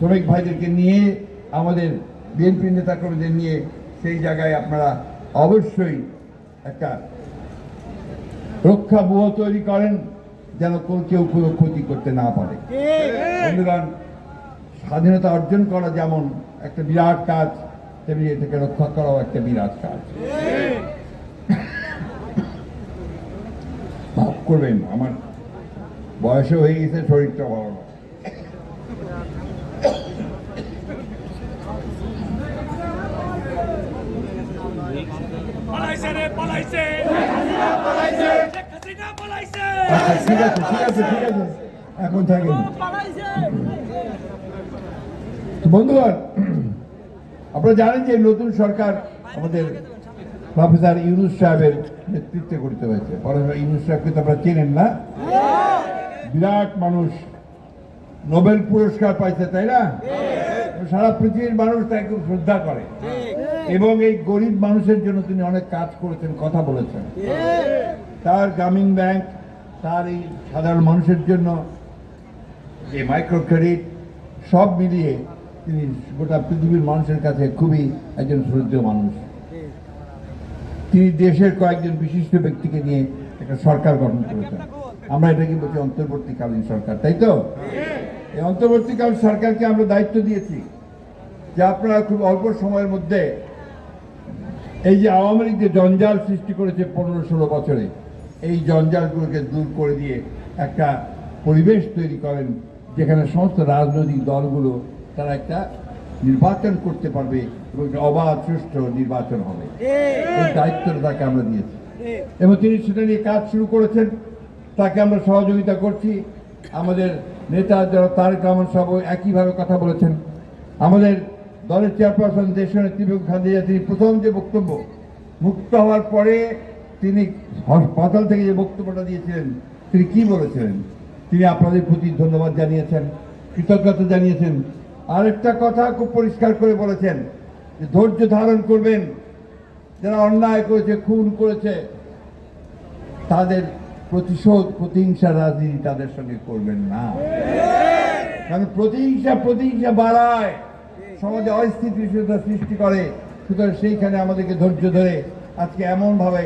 শ্রমিক ভাইদেরকে নিয়ে, আমাদের বিএনপি নেতাকর্মীদের নিয়ে সেই জায়গায় আপনারা অবশ্যই একটা রক্ষা বুহ তৈরি করেন, যেন কোনো কেউ কোনো ক্ষতি করতে না পারে। বন্ধুগণ, স্বাধীনতা অর্জন করা যেমন একটা বিরাট কাজ, তেমনি এটাকে রক্ষা করাও একটা বিরাট কাজ। করবেন, আমার বয়সও হয়ে গেছে শরীরটা ভালো না। পলাইছে রে পলাইছে। শেখ হাসিনা ঠিক আছে ঠিক আছে ঠিক আছে। এখন থাকেন। বন্ধুগণ আপনারা জানেন যে নতুন সরকার আমাদের প্রফেসর ইউনুস সাহেবের নেতৃত্বে গঠিত হয়েছে। প্রফেসর ইউনুস সাহেবকে তো আপনারা চেনেন না? বিরাট মানুষ। নোবেল পুরস্কার পাইছে তাই না? সারা পৃথিবীর মানুষ তাকে খুব শ্রদ্ধা করে। এবং এই গরিব মানুষের জন্য তিনি অনেক কাজ করেছেন কথা বলেছেন। তার গ্রামীণ ব্যাংক তার এই সাধারণ মানুষের জন্য যে মাইক্রো ক্রেডিট সব মিলিয়ে তিনি গোটা পৃথিবীর মানুষের কাছে খুবই একজন শ্রদ্ধেয় মানুষ। তিনি দেশের কয়েকজন বিশিষ্ট ব্যক্তিকে নিয়ে একটা সরকার গঠন করেছেন। আমরা এটাকে বলছি অন্তর্বর্তীকালীন সরকার তাই তো? এই অন্তর্বর্তীকালীন সরকারকে আমরা দায়িত্ব দিয়েছি যে আপনারা খুব অল্প সময়ের মধ্যে এই যে আওয়ামী লীগ যে জঞ্জাল সৃষ্টি করেছে পনেরো ষোলো বছরে, এই জঞ্জালগুলোকে দূর করে দিয়ে একটা পরিবেশ তৈরি করেন, যেখানে সমস্ত রাজনৈতিক দলগুলো তারা একটা নির্বাচন করতে পারবে এবং একটা অবাধ, সুষ্ঠু নির্বাচন হবে। এই দায়িত্বটা তাকে আমরা দিয়েছি। এবং তিনি সেটা নিয়ে কাজ শুরু করেছেন। তাকে আমরা সহযোগিতা করছি। আমাদের নেতা যারা তারেক রহমান সাহেব একইভাবে কথা বলেছেন। আমাদের দলের চেয়ারপারসন দেশের নেতৃত্ব খাদিজা তিনি প্রথম যে বক্তব্য মুক্ত হওয়ার পরে তিনি হাসপাতাল থেকে যে বক্তব্যটা দিয়েছিলেন, তিনি কি বলেছিলেন? তিনি আপনাদের প্রতি ধন্যবাদ জানিয়েছেন, কৃতজ্ঞতা জানিয়েছেন। আরেকটা কথা খুব পরিষ্কার করে বলেছেন, যে ধৈর্য ধারণ করবেন। যারা অন্যায় করেছে, খুন করেছে, তাদের প্রতিশোধ, প্রতিহিংসা রাজনীতি তাদের সঙ্গে করবেন না। কারণ প্রতিহিংসা প্রতিহিংসা বাড়ায়। সমাজে অস্থিতিশীলতা সৃষ্টি করে। সুতরাং সেইখানে আমাদেরকে ধৈর্য ধরে আজকে এমনভাবে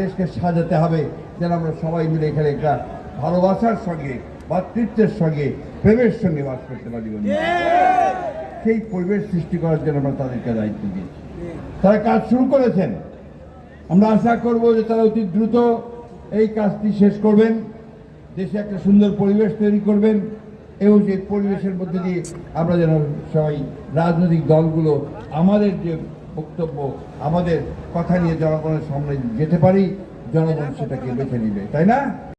দেশকে সাজাতে হবে যেন আমরা সবাই মিলে এখানে একটা ভালোবাসার সঙ্গে, ভাতৃত্বের সঙ্গে, প্রেমের সঙ্গে বাস করতে পারি সেই পরিবেশ সৃষ্টি করার জন্য আমরা তাদেরকে দায়িত্ব দিয়েছি। তারা কাজ শুরু করেছেন। আমরা আশা করব যে তারা অতি দ্রুত এই কাজটি শেষ করবেন। দেশে একটা সুন্দর পরিবেশ তৈরি করবেন। এবং যে পরিবেশের মধ্যে দিয়ে আমরা যেন সবাই রাজনৈতিক দলগুলো আমাদের যে বক্তব্য, আমাদের কথা নিয়ে জনগণের সামনে যেতে পারি, জনগণ সেটাকে বেছে নিবে, তাই না?